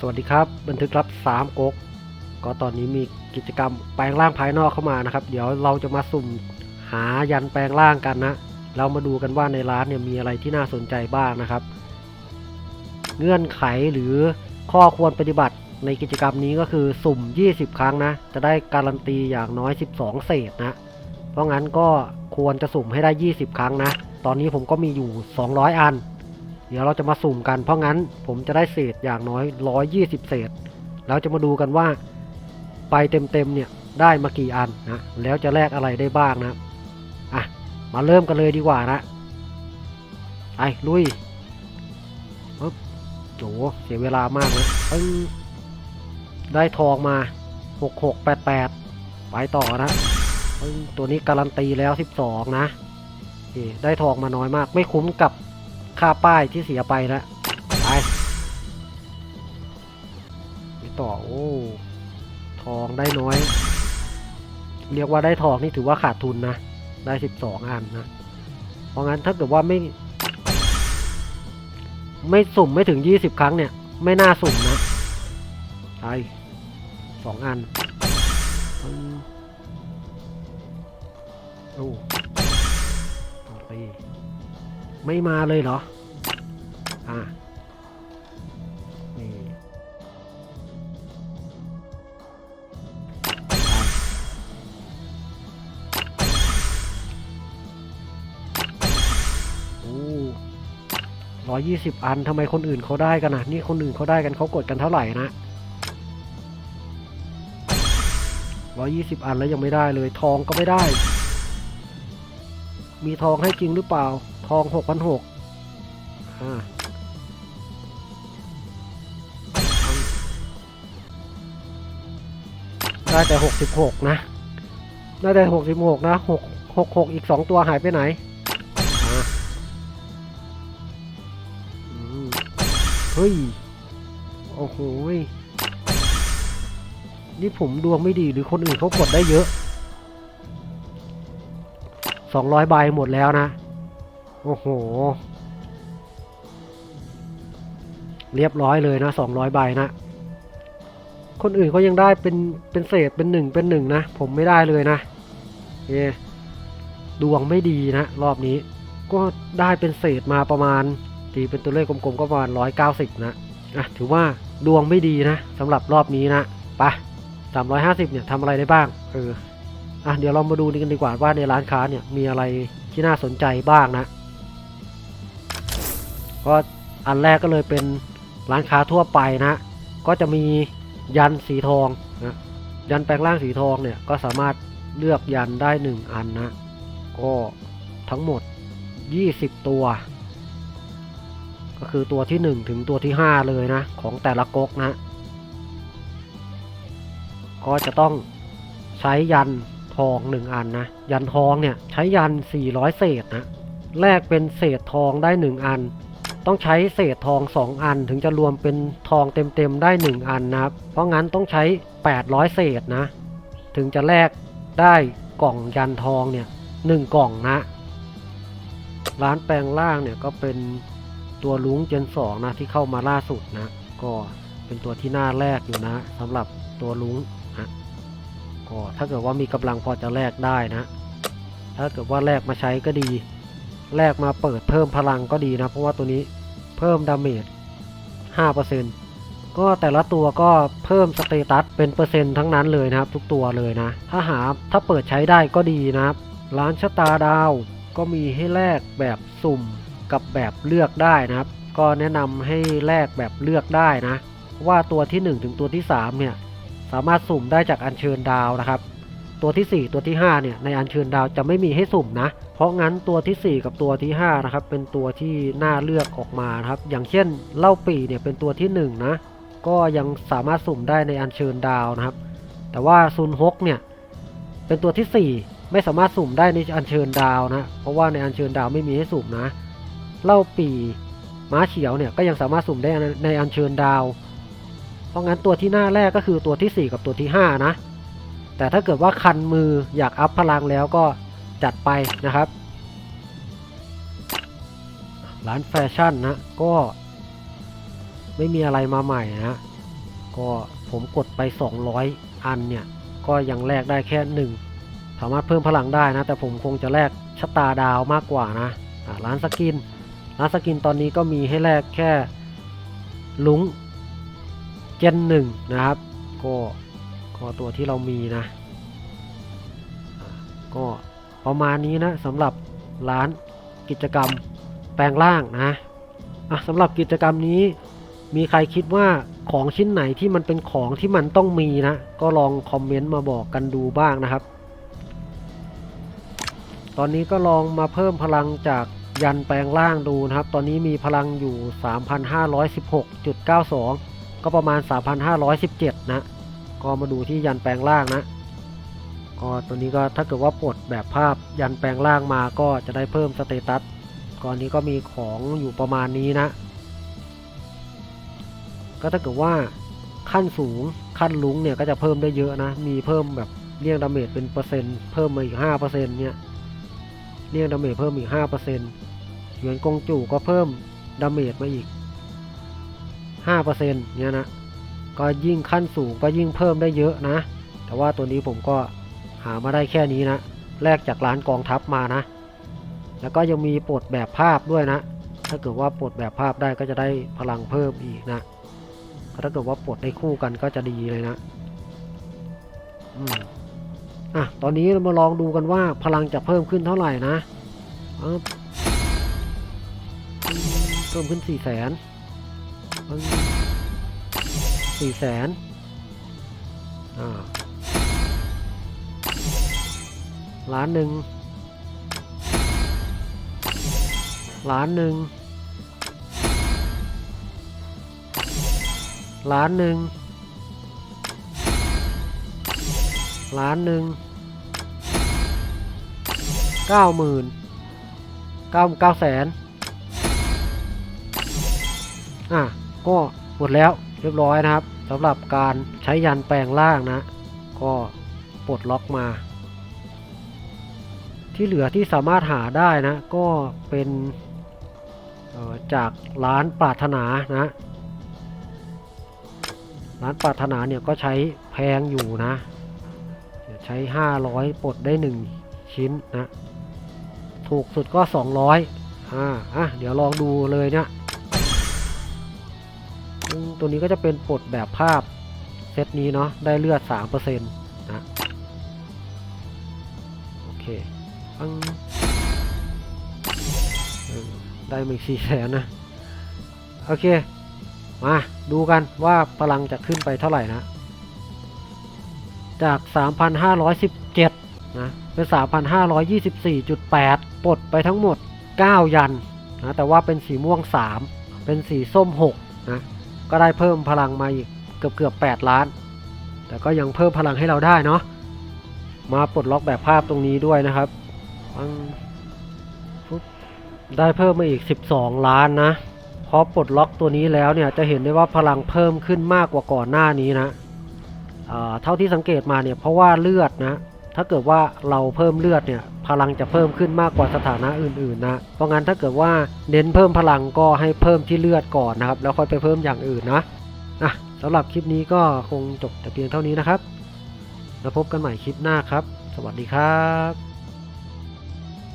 สวัสดีครับบันทึกรับ3ก๊กก็ตอนนี้มีกิจกรรมแปลงร่างภายนอกเข้ามานะครับ เดี๋ยวเราจะมาสุ่มหายันแปลงร่างกันนะ เรามาดูกันว่าในร้านเนี่ยมีอะไรที่น่าสนใจบ้างนะครับ เงื่อนไขหรือข้อควรปฏิบัติในกิจกรรมนี้ก็คือสุ่ม 20 ครั้งนะ จะได้การันตีอย่างน้อย 12 เศษนะ เพราะงั้นก็ควรจะสุ่มให้ได้ 20 ครั้งนะ ตอนนี้ผมก็มีอยู่ 200 อัน เดี๋ยวเราจะมาสุ่มกันเพราะงั้นผมจะได้เศษอย่างน้อย 120 เศษ แล้วจะมาดูกันว่าไปเต็มๆเนี่ยได้มากี่อันนะแล้วจะแลกอะไรได้บ้างนะอะมาเริ่มกันเลยดีกว่านะไปลุยปึ๊บโหเสียเวลามากนะปึ้งได้ทองมา 6688 ไปต่อนะตัวนี้การันตีแล้ว 12 นะได้ทองมาน้อยมาก ไม่คุ้มกับ ค่าป้ายที่เสียไปนะไปไปต่อโอ้ทองได้น้อย เรียกว่าได้ทองนี่ถือว่าขาดทุนนะ ได้12อันนะ เพราะงั้นถ้าเกิดว่าไม่ ไม่สุ่มไม่ถึง20ครั้งเนี่ย ไม่น่าสุ่มนะไปสองอันโอ้ ไม่มาเลยเหรอ อ่านี่โอ้ร้อยยี่สิบอันทำไมคนอื่นเขาได้กันนะนี่คนอื่นเขาได้กันเขากดกันเท่าไหร่นะร้อยยี่สิบอันแล้วยังไม่ได้เลย ทองก็ไม่ได้ มีทองให้จริงหรือเปล่า ทองหกพันหกอ่าได้แต่หกสิบหกนะ ได้แต่หกสิบหกนะหกหกหกอีกสองตัวหายไปไหนอะอืมเฮ้ย โอ้โหยนี่ผมดวงไม่ดีหรือคนอื่นเขากดได้เยอะ สองร้อยใบหมดแล้วนะ โอ้โห เรียบร้อยเลยนะสองร้อยใบนะ คนอื่นเขายังได้เป็นเป็นเศษเป็นหนึ่งเป็นหนึ่งนะ ผมไม่ได้เลยนะเยดวงไม่ดีนะ รอบนี้ ก็ได้เป็นเศษมาประมาณตีเป็นตัวเลขกลมๆ ก็ประมาณร้อยเก้าสิบนะอะถือว่าดวงไม่ดีนะสำหรับรอบนี้นะไปสามร้อยห้าสิบเนี่ยทำอะไรได้บ้างเอออะเดี๋ยวเรามาดูกันดีกว่าว่าในร้านค้าเนี่ยมีอะไรที่น่าสนใจบ้างนะ ก็อันแรกก็เลยเป็นร้านค้าทั่วไปนะ ก็จะมียันสีทองนะยันแปลงร่างสีทองเนี่ยก็สามารถเลือกยันได้หนึ่งอันนะ ก็ทั้งหมด 20 ตัว ก็คือตัวที่ 1 ถึงตัวที่ 5 เลยนะ ของแต่ละก๊กนะ ก็จะต้องใช้ยันทอง 1 อันนะ ยันทองเนี่ยใช้ยัน 400 เศษนะ แลกเป็นเศษทองได้ 1 อัน ต้องใช้เศษทอง 2 อันถึงจะรวมเป็นทองเต็มๆได้ 1 อันนะครับ เพราะงั้นต้องใช้ 800 เศษนะ ถึงจะแลกได้กล่องยันทองเนี่ยหนึ่งกล่องนะ ร้านแปลงล่างเนี่ยก็เป็นตัวลุงเจนสองนะที่เข้ามาล่าสุดนะ ก็เป็นตัวที่น่าแลกอยู่นะสำหรับตัวลุงนะก็ถ้าเกิดว่ามีกำลังพอจะแลกได้นะ ถ้าเกิดว่าแลกมาใช้ก็ดี แลกมาเปิดเพิ่มพลังก็ดีนะ เพราะว่าตัวนี้เพิ่มดาเมจ5%ก็แต่ละตัวก็เพิ่มสเตตัสเป็นเปอร์เซ็นต์ทั้งนั้นเลยนะครับ ทุกตัวเลยนะ ถ้าหาถ้าเปิดใช้ได้ก็ดีนะครับ ร้านชะตาดาวก็มีให้แลกแบบสุ่มกับแบบเลือกได้นะครับ ก็แนะนำให้แลกแบบเลือกได้นะ ว่าตัวที่ 1 ถึงตัวที่ 3 เนี่ย สามารถสุ่มได้จากอัญเชิญดาวนะครับ ตัวที่ 4 ตัวที่ 5 เนี่ยในอัญเชิญดาวจะไม่มีให้สุ่มนะ เพราะงั้นตัวที่ 4 กับตัวที่5นะครับเป็นตัวที่น่าเลือกออกมานะครับ อย่างเช่นเล่าปีเนี่ยเป็นตัวที่ 1 นะ ก็ยังสามารถสุ่มได้ในอัญเชิญดาวนะครับ แต่ว่าซุนฮกเนี่ยเป็นตัวที่ 4 ไม่สามารถสุ่มได้ในอัญเชิญดาวนะ เพราะว่าในอัญเชิญดาวไม่มีให้สุ่มนะ เล่าปีม้าเฉียวเนี่ยก็ยังสามารถสุ่มได้ในอัญเชิญดาว เพราะงั้นตัวที่หน้าแรกก็คือตัวที่ 4 กับตัวที่ 5 นะ แต่ถ้าเกิดว่าคันมืออยากอัพพลังแล้วก็จัดไปนะครับ ร้านแฟชั่นนะก็ไม่มีอะไรมาใหม่นะก็ผมกดไป 200 อันเนี่ย ก็ยังแลกได้แค่หนึ่งสามารถเพิ่มพลังได้นะ แต่ผมคงจะแลกชะตาดาวมากกว่านะร้านสกิน ร้านสกินตอนนี้ก็มีให้แลกแค่ลุงเจนหนึ่งนะครับ ก็ ก็ตัวที่เรามีนะ ก็ประมาณนี้นะสำหรับร้านกิจกรรมแปลงร่างนะอะสำหรับกิจกรรมนี้มีใครคิดว่าของชิ้นไหนที่มันเป็นของที่มันต้องมีนะ ก็ลองคอมเมนต์มาบอกกันดูบ้างนะครับ ตอนนี้ก็ลองมาเพิ่มพลังจากยันแปลงร่างดูนะครับ ตอนนี้มีพลังอยู่ 3,516.92 ก็ประมาณ 3,517 นะ ก็มาดูที่ยันแปลงร่างนะก็ตัวนี้ก็ถ้าเกิดว่าปลดแบบภาพยันแปลงร่างมาก็จะได้เพิ่มสเตตัสก่อนนี้ก็มีของอยู่ประมาณนี้นะ ก็ถ้าเกิดว่าขั้นสูงขั้นลุงเนี่ยก็จะเพิ่มได้เยอะนะ มีเพิ่มแบบเลี่ยงดาเมจเป็นเปอร์เซ็นต์เพิ่มมาอีกห้าเปอร์เซ็นต์เนี่ยเลี่ยงดาเมจเพิ่มอีกห้าเปอร์เซ็นต์เหรียญกงจู่ก็เพิ่มดาเมจมาอีกห้าเปอร์เซ็นต์เนี่ยนะ ก็ยิ่งขั้นสูงก็ยิ่งเพิ่มได้เยอะนะ แต่ว่าตัวนี้ผมก็หามาได้แค่นี้นะแลกจากร้านกองทัพมานะ แล้วก็ยังมีปลดแบบภาพด้วยนะ ถ้าเกิดว่าปลดแบบภาพได้ก็จะได้พลังเพิ่มอีกนะ ถ้าเกิดว่าปลดได้คู่กันก็จะดีเลยนะอืมอะตอนนี้เรามาลองดูกันว่าพลังจะเพิ่มขึ้นเท่าไหร่นะ เพิ่มขึ้นสี่แสน สี่แสนล้านหนึ่งล้านหนึ่งล้านหนึ่งล้านหนึ่งเก้าหมื่นเก้าเก้าแสนอะก็หมดแล้ว รียบร้อยนะครับสำหรับการใช้ยันแปลงร่างนะ ก็ปลดล็อกมา ที่เหลือที่สามารถหาได้นะ ก็เป็นจากร้านปรารถนานะ ร้านปรารถนาเนี่ยก็ใช้แพงอยู่นะ ใช้ 500ปลดได้ 1 ชิ้นนะ ถูกสุดก็ 200อ่าอะเดี๋ยวลองดูเลยเนี่ย ตัวนี้ก็จะเป็นปลดแบบภาพเซตนี้เนาะได้เลือด 3%นะโอเคปังเออได้มาอีกสี่แสนนะ โอเค มา ดูกันว่าพลังจะขึ้นไปเท่าไหร่นะ จาก 3,517 นะ เป็น 3,524.8 ปลดไปทั้งหมด 9 ยันนะ แต่ว่าเป็นสีม่วง 3 เป็นสีส้ม 6 นะ ก็ได้เพิ่มพลังมาอีกเกือบเกือบ8ล้าน แต่ก็ยังเพิ่มพลังให้เราได้เนาะมาปลดล็อกแบบภาพตรงนี้ด้วยนะครับฟุ๊บได้เพิ่มมาอีก 12 ล้านนะพอปลดล็อกตัวนี้แล้วเนี่ยจะเห็นได้ว่าพลังเพิ่มขึ้นมากกว่าก่อนหน้านี้นะเท่าที่สังเกตมาเนี่ยเพราะว่าเลือดนะ ถ้าเกิดว่าเราเพิ่มเลือดเนี่ยพลังจะเพิ่มขึ้นมากกว่าสถานะอื่นๆนะเพราะงั้นถ้าเกิดว่าเน้นเพิ่มพลังก็ให้เพิ่มที่เลือดก่อนนะครับ แล้วค่อยไปเพิ่มอย่างอื่นนะอะสำหรับคลิปนี้ก็คงจบแต่เพียงเท่านี้นะครับ แล้วพบกันใหม่คลิปหน้าครับ สวัสดีครับ